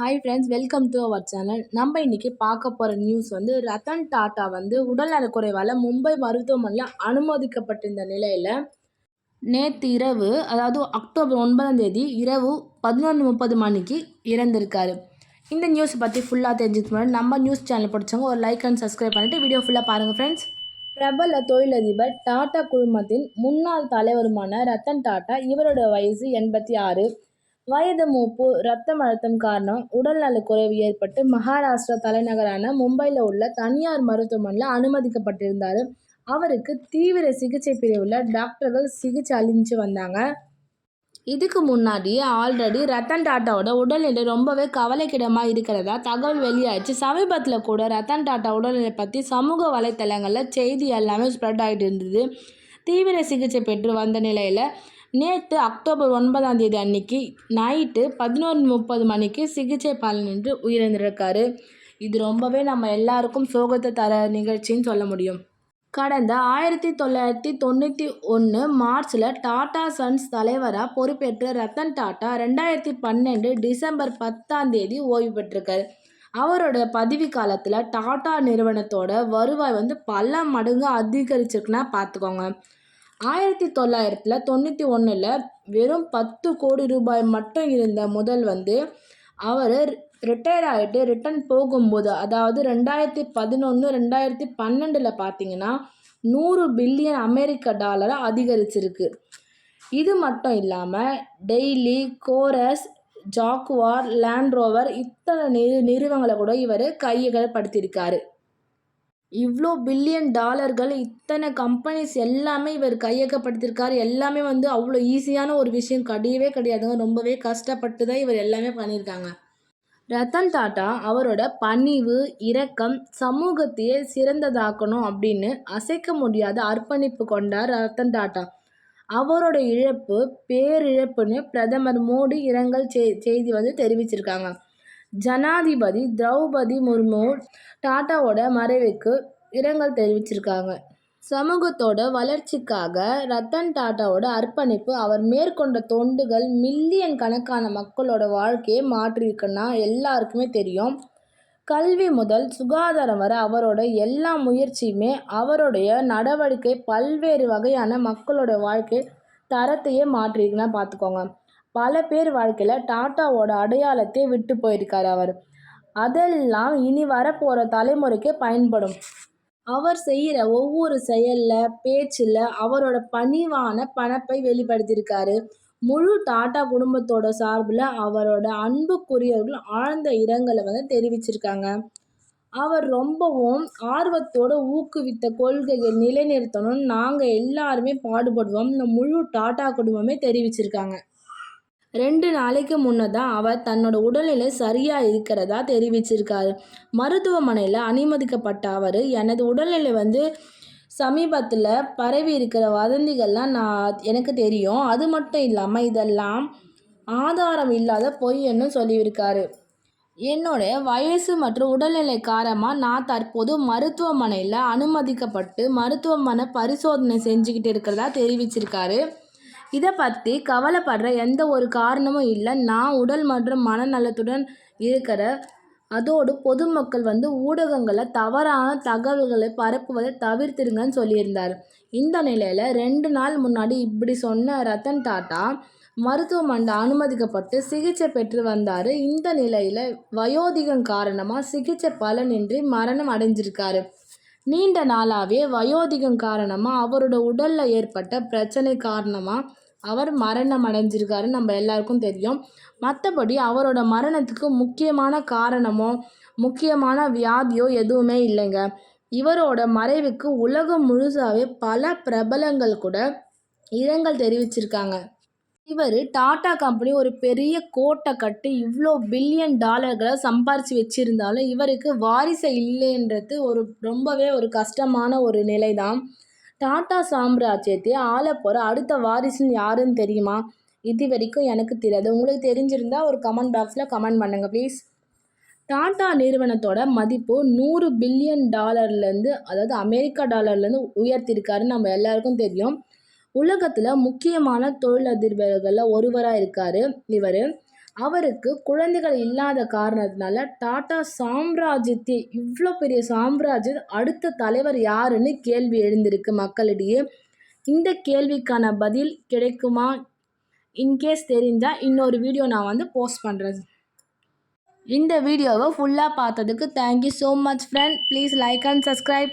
Hi friends welcome to our channel நம்ம இன்றைக்கி பார்க்க போகிற நியூஸ் வந்து ரத்தன் டாட்டா வந்து உடல் நலக்குறைவால் மும்பை மருத்துவமனையில் அனுமதிக்கப்பட்டிருந்த நிலையில் நேற்று இரவு அதாவது அக்டோபர் ஒன்பதாம் தேதி இரவு பதினொன்று முப்பது மணிக்கு இறந்திருக்காரு. இந்த நியூஸ் பற்றி ஃபுல்லாக தெரிஞ்சுக்க முன்னாடி நம்ம நியூஸ் சேனல் பிடிச்சவங்க ஒரு லைக் அண்ட் சப்ஸ்கிரைப் பண்ணிவிட்டு வீடியோ ஃபுல்லாக பாருங்கள் ஃப்ரெண்ட்ஸ் பிரபல தொழிலதிபர் டாட்டா குழுமத்தின் முன்னாள் தலைவருமான ரத்தன் டாட்டா இவரோட வயசு எண்பத்தி ஆறு. வயது மூப்பு ரத்தம் அழுத்தம் காரணம் உடல்நலக் குறைவு ஏற்பட்டு மகாராஷ்டிரா தலைநகரான மும்பையில் உள்ள தனியார் மருத்துவமனையில் அனுமதிக்கப்பட்டிருந்தார். அவருக்கு தீவிர சிகிச்சை பிரிவில் டாக்டர்கள் சிகிச்சை அளிச்சு வந்தாங்க. இதுக்கு முன்னாடியே ஆல்ரெடி ரத்தன் டாட்டாவோட உடல்நிலை ரொம்பவே கவலைக்கிடமாக இருக்கிறதா தகவல் வெளியாச்சு சமீபத்தில் கூட ரத்தன் டாட்டா உடல்நிலை பற்றி சமூக வலைத்தளங்களில் செய்தி எல்லாமே ஸ்ப்ரெட் ஆகிட்டு இருந்தது. தீவிர சிகிச்சை பெற்று வந்த நிலையில் நேற்று அக்டோபர் ஒன்பதாம் தேதி அன்னைக்கு நைட்டு பதினொன்று முப்பது மணிக்கு சிகிச்சை பலனின்றி உயிரிழந்திருக்காரு. இது ரொம்பவே நம்ம எல்லாருக்கும் சோகத்தை தர நிகழ்ச்சின்னு சொல்ல முடியும். கடந்த ஆயிரத்தி தொள்ளாயிரத்தி தொண்ணூற்றி ஒன்று மார்ச்சில் டாடா சன்ஸ் தலைவராக பொறுப்பேற்ற ரத்தன் டாட்டா ரெண்டாயிரத்தி பன்னெண்டு டிசம்பர் பத்தாம் தேதி ஓய்வு பெற்றிருக்காரு. அவரோட பதவி காலத்தில் டாடா நிறுவனத்தோட வருவாய் வந்து பல மடங்கு அதிகரிச்சிருக்குன்னா பார்த்துக்கோங்க ஆயிரத்தி தொள்ளாயிரத்தில் தொண்ணூற்றி ஒன்றில் வெறும் பத்து கோடி ரூபாய் மட்டும் இருந்த முதல் வந்து அவர் ரிட்டையர் ஆகிட்டு ரிட்டன் போகும்போது அதாவது ரெண்டாயிரத்தி பதினொன்று ரெண்டாயிரத்தி பன்னெண்டில் பார்த்தீங்கன்னா நூறு பில்லியன் அமெரிக்க டாலரை அதிகரிச்சிருக்கு. இது மட்டும் இல்லாமல் டெய்லி கோரஸ் ஜாக்குவார் லேண்ட்ரோவர் இத்தனை நிறு நிறுவனங்களை கூட இவர் கையகப்படுத்தியிருக்காரு. இவ்வளோ பில்லியன் டாலர்கள் இத்தனை கம்பெனிஸ் எல்லாமே இவர் கையகப்படுத்தியிருக்காரு. எல்லாமே வந்து அவ்வளோ ஈஸியான ஒரு விஷயம் கிடையவே கிடையாதுங்க. ரொம்பவே கஷ்டப்பட்டு தான் இவர் எல்லாமே பண்ணியிருக்காங்க. ரத்தன் டாட்டா அவரோட பணிவு இரக்கம் சமூகத்தையே சிறந்ததாக்கணும் அப்படின்னு அசைக்க முடியாத அர்ப்பணிப்பு கொண்டார் ரத்தன் டாட்டா. அவரோட இழப்பு பேரிழப்புன்னு பிரதமர் மோடி இரங்கல் செய்தி வந்து தெரிவிச்சிருக்காங்க. ஜனாதிபதி திரௌபதி முர்மு டாட்டாவோட மறைவுக்கு இரங்கல் தெரிவிச்சிருக்காங்க. சமூகத்தோட வளர்ச்சிக்காக ரத்தன் டாட்டாவோட அர்ப்பணிப்பு அவர் மேற்கொண்ட தொண்டுகள் மில்லியன் கணக்கான மக்களோட வாழ்க்கையை மாற்றியிருக்குன்னா எல்லாருக்குமே தெரியும். கல்வி முதல் சுகாதாரம் வரை அவரோட எல்லா முயற்சியுமே அவருடைய நடவடிக்கை பல்வேறு வகையான மக்களோட வாழ்க்கை தரத்தையே மாற்றிருக்குன்னா பார்த்துக்கோங்க. பல பேர் வாழ்க்கையில் டாட்டாவோட அடையாளத்தை விட்டு போயிருக்கார் அவர். அதெல்லாம் இனி வரப்போகிற தலைமுறைக்கு பயன்படும். அவர் செய்கிற ஒவ்வொரு செயலில் பேச்சில் அவரோட பணிவான பணப்பை வெளிப்படுத்தியிருக்காரு. முழு டாட்டா குடும்பத்தோட சார்பில் அவரோட அன்புக்குரியவர்கள் ஆழ்ந்த இரங்கலை வந்து தெரிவிச்சிருக்காங்க. அவர் ரொம்பவும் ஆர்வத்தோடு ஊக்குவித்த கொள்கையை நிலைநிறுத்தணும்னு நாங்கள் எல்லாருமே பாடுபடுவோம் இந்த முழு டாட்டா குடும்பமே தெரிவிச்சிருக்காங்க. ரெண்டு நாளைக்கு முன்னதான் அவர் தன்னோட உடல்நிலை சரியாக இருக்கிறதா தெரிவிச்சிருக்காரு. மருத்துவமனையில் அனுமதிக்கப்பட்ட அவர் எனது உடல்நிலை வந்து சமீபத்தில் பரவி இருக்கிற வதந்திகள்லாம் நான் எனக்கு தெரியும். அது மட்டும் இல்லாமல் இதெல்லாம் ஆதாரம் இல்லாத பொய்ன்னு சொல்லியிருக்காரு. என்னோட வயசு மற்றும் உடல்நிலை காரணமாக நான் தற்போது மருத்துவமனையில் அனுமதிக்கப்பட்டு மருத்துவமனை பரிசோதனை செஞ்சுக்கிட்டு இருக்கிறதா தெரிவிச்சிருக்காரு. இதை பற்றி கவலைப்படுற எந்த ஒரு காரணமும் இல்லை. நான் உடல் மற்றும் மனநலத்துடன் இருக்கிற அதோடு பொதுமக்கள் வந்து ஊடகங்களை தவறான தகவல்களை பரப்புவதை தவிர்த்திருங்கன்னு சொல்லியிருந்தார். இந்த நிலையில் ரெண்டு நாள் முன்னாடி இப்படி சொன்ன ரத்தன் டாட்டா மருத்துவமனை அனுமதிக்கப்பட்டு சிகிச்சை பெற்று வந்தார். இந்த நிலையில் வயோதிகம் காரணமாக சிகிச்சை பலனின்றி மரணம் அடைஞ்சிருக்காரு. நீண்ட நாளாகவே வயோதிகம் காரணமாக அவரோட உடலில் ஏற்பட்ட பிரச்சனை காரணமாக அவர் மரணம் அடைஞ்சிருக்காரு நம்ம எல்லாருக்கும் தெரியும். மற்றபடி அவரோட மரணத்துக்கு முக்கியமான காரணமோ முக்கியமான வியாதியோ எதுவுமே இல்லைங்க. இவரோட மறைவுக்கு உலகம் முழுசாவே பல பிரபலங்கள் கூட இரங்கல் தெரிவிச்சிருக்காங்க. இவர் டாடா கம்பெனி ஒரு பெரிய கோட்டை கட்டி இவ்வளோ பில்லியன் டாலர்களை சம்பாரித்து வச்சுருந்தாலும் இவருக்கு வாரிசை இல்லைன்றது ஒரு ரொம்பவே ஒரு கஷ்டமான ஒரு நிலை தான் டாடா சாம்ராஜ்யத்தை ஆளப்போகிற அடுத்த வாரிசுன்னு யாருன்னு தெரியுமா? இது வரைக்கும் எனக்கு தெரியாது. உங்களுக்கு தெரிஞ்சிருந்தால் ஒரு கமெண்ட் பாக்ஸில் கமெண்ட் பண்ணுங்கள் ப்ளீஸ் டாடா நிறுவனத்தோட மதிப்பு நூறு பில்லியன் டாலர்லேருந்து அதாவது அமெரிக்கா டாலர்லேருந்து உயர்த்திருக்காருன்னு நம்ம எல்லாருக்கும் தெரியும். உலகத்தில் முக்கியமான தொழிலதிபர்களில் ஒருவராக இருக்கார் இவர். அவருக்கு குழந்தைகள் இல்லாத காரணத்தினால டாடா சாம்ராஜ்யத்தை இவ்வளோ பெரிய சாம்ராஜ்யம் அடுத்த தலைவர் யாருன்னு கேள்வி எழுந்திருக்கு மக்களிடையே. இந்த கேள்விக்கான பதில் கிடைக்குமா? இன்கேஸ் தெரிஞ்சால் இன்னொரு வீடியோ நான் வந்து போஸ்ட் பண்ணுறேன் இந்த வீடியோவை ஃபுல்லாக பார்த்ததுக்கு thank you so much friend please like and subscribe